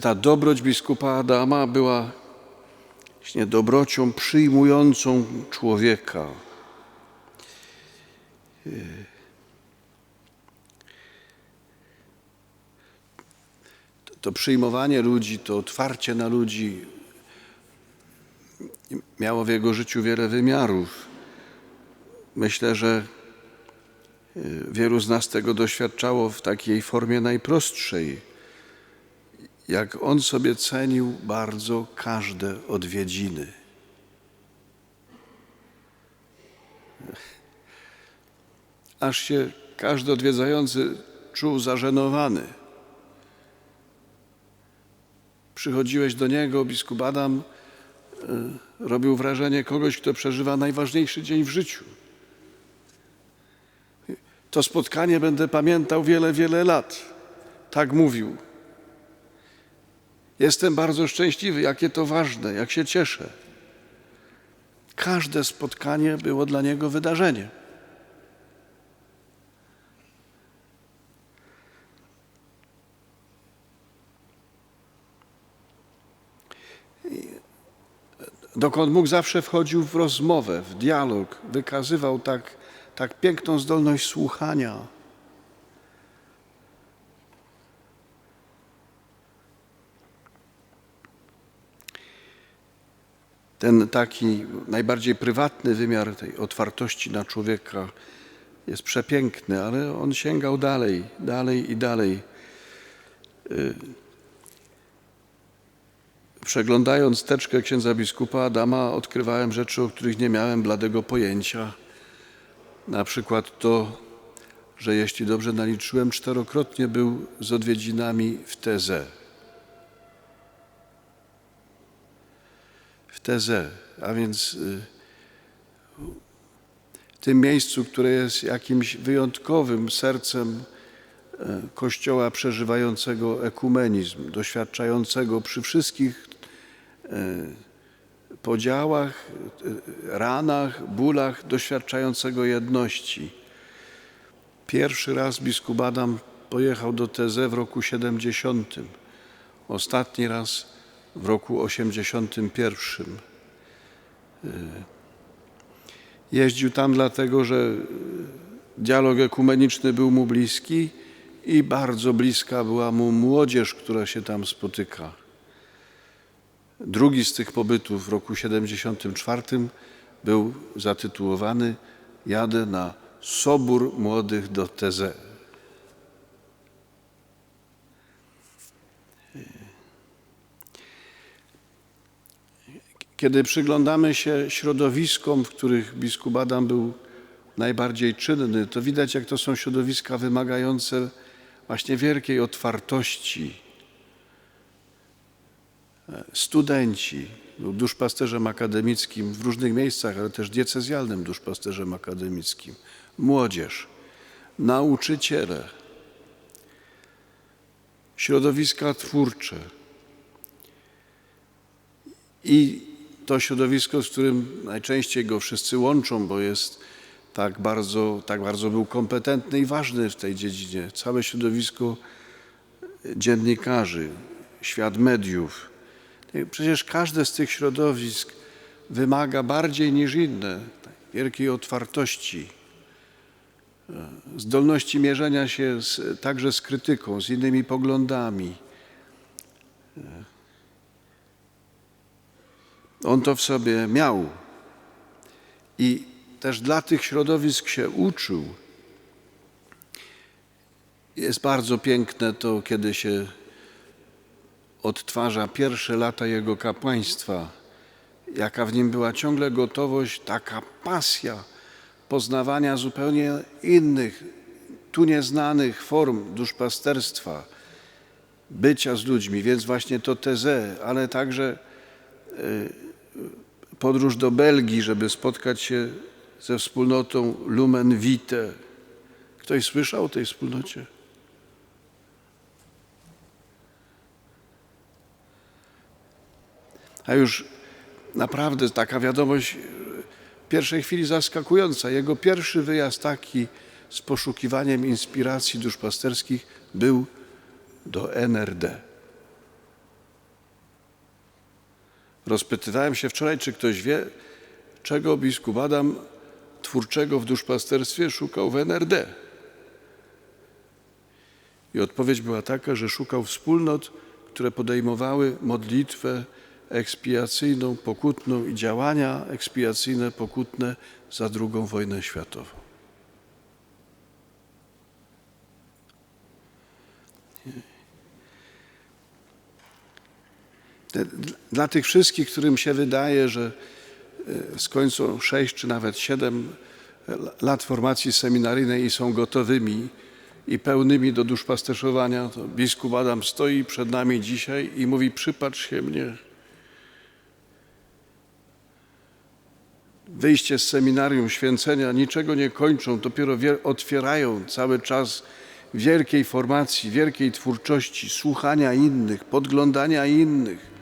Ta dobroć biskupa Adama była właśnie dobrocią przyjmującą człowieka. To- przyjmowanie ludzi, to otwarcie na ludzi miało w jego życiu wiele wymiarów. Myślę, że y, wielu z nas tego doświadczało w takiej formie najprostszej. Jak on sobie cenił bardzo każde odwiedziny. Aż się każdy odwiedzający czuł zażenowany. Przychodziłeś do niego, biskup Adam y, robił wrażenie kogoś, kto przeżywa najważniejszy dzień w życiu. To spotkanie będę pamiętał wiele, wiele lat. Tak mówił. Jestem bardzo szczęśliwy, jakie to ważne, jak się cieszę. Każde spotkanie było dla niego wydarzeniem. dokąd mógł, zawsze wchodził w rozmowę, w dialog, wykazywał tak, tak piękną zdolność słuchania. Ten taki najbardziej prywatny wymiar tej otwartości na człowieka jest przepiękny, ale on sięgał dalej, dalej i dalej. Przeglądając teczkę księdza biskupa Adama, odkrywałem rzeczy, o których nie miałem bladego pojęcia. Na przykład to, że jeśli dobrze naliczyłem, czterokrotnie był z odwiedzinami w Teze. W Teze, a więc y, w tym miejscu, które jest jakimś wyjątkowym sercem e, Kościoła przeżywającego ekumenizm, doświadczającego przy wszystkich e, podziałach, ranach, bólach, doświadczającego jedności. Pierwszy raz biskup Adam pojechał do Teze w roku 70. Ostatni raz w roku 81. Jeździł tam dlatego, że dialog ekumeniczny był mu bliski i bardzo bliska była mu młodzież, która się tam spotyka. Drugi z tych pobytów w roku 74 był zatytułowany Jadę na Sobór Młodych do Teze. Kiedy przyglądamy się środowiskom, w których biskup Adam był najbardziej czynny, to widać, jak to są środowiska wymagające właśnie wielkiej otwartości. Studenci, był duszpasterzem akademickim w różnych miejscach, ale też diecezjalnym duszpasterzem akademickim. Młodzież, nauczyciele, środowiska twórcze. I to środowisko, z którym najczęściej go wszyscy łączą, bo jest tak bardzo, tak bardzo był kompetentny i ważny w tej dziedzinie. Całe środowisko dziennikarzy, świat mediów. Przecież każde z tych środowisk wymaga bardziej niż inne wielkiej otwartości, zdolności mierzenia się z, także z krytyką, z innymi poglądami. On to w sobie miał i też dla tych środowisk się uczył. Jest bardzo piękne to, kiedy się odtwarza pierwsze lata jego kapłaństwa, jaka w nim była ciągle gotowość, taka pasja poznawania zupełnie innych, tu nieznanych form duszpasterstwa, bycia z ludźmi, więc właśnie to teze, ale także podróż do Belgii, żeby spotkać się ze wspólnotą Lumen Vitae. Ktoś słyszał o tej wspólnocie? A już naprawdę taka wiadomość w pierwszej chwili zaskakująca. Jego pierwszy wyjazd taki z poszukiwaniem inspiracji duszpasterskich był do NRD. Rozpytywałem się wczoraj, czy ktoś wie, czego biskup Adam twórczego w duszpasterstwie szukał w NRD. I odpowiedź była taka, że szukał wspólnot, które podejmowały modlitwę ekspiacyjną, pokutną i działania ekspiacyjne, pokutne za II wojnę światową. Dla tych wszystkich, którym się wydaje, że e, skończą 6 czy nawet 7 lat formacji seminaryjnej i są gotowymi i pełnymi do duszpasterzowania, to biskup Adam stoi przed nami dzisiaj i mówi: Przypatrz się mnie. Wyjście z seminarium, święcenia niczego nie kończą, dopiero wie- otwierają cały czas wielkiej formacji, wielkiej twórczości, słuchania innych, podglądania innych